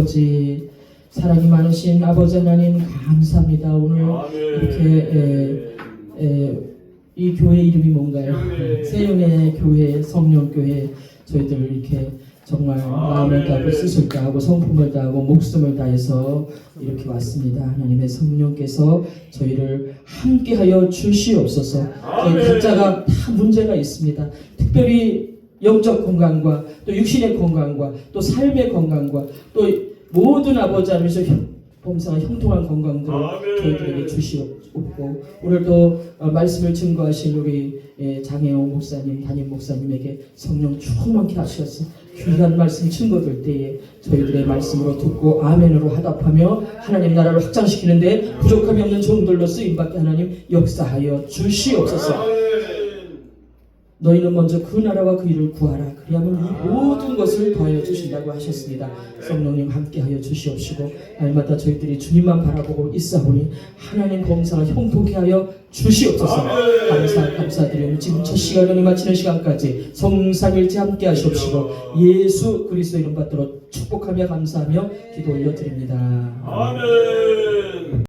아버지 사랑이 많으신 아버지 하나님 감사합니다. 오늘 이렇게 에, 에, 이 교회 이름이 뭔가요? 세윤의 교회 성령 교회 저희들 이렇게 정말 마음을 다하고 뜻을 다하고 성품을 다하고 목숨을 다해서 이렇게 왔습니다. 하나님의 성령께서 저희를 함께하여 주시옵소서. 저희 각자가 다 문제가 있습니다. 특별히 영적 건강과 또 육신의 건강과 또 삶의 건강과 또 모든 아버지 하면서 범상한 형통한 건강들 저희들에게 주시옵고 오늘도 어, 말씀을 증거하신 우리 예, 장혜영 목사님, 담임 목사님에게 성령 충만케 하셔서 귀한 말씀 증거될 때에 저희들의 말씀으로 듣고 아멘으로 화답하며 하나님 나라를 확장시키는데 부족함이 없는 종들로 쓰임받게 하나님 역사하여 주시옵소서. 너희는 먼저 그 나라와 그 일을 구하라. 그리하면 이 모든 것을 더하여 주신다고 하셨습니다. 성령님 함께하여 주시옵시고 날마다 저희들이 주님만 바라보고 있사오니 하나님 검사가 형통케 하여 주시옵소서. 감사 감사드리며 지금 첫 시간을 마치는 시간까지 성삼일째 함께 하시옵시고 예수 그리스도 이름 받들어 축복하며 감사하며 기도 올려드립니다. 아멘.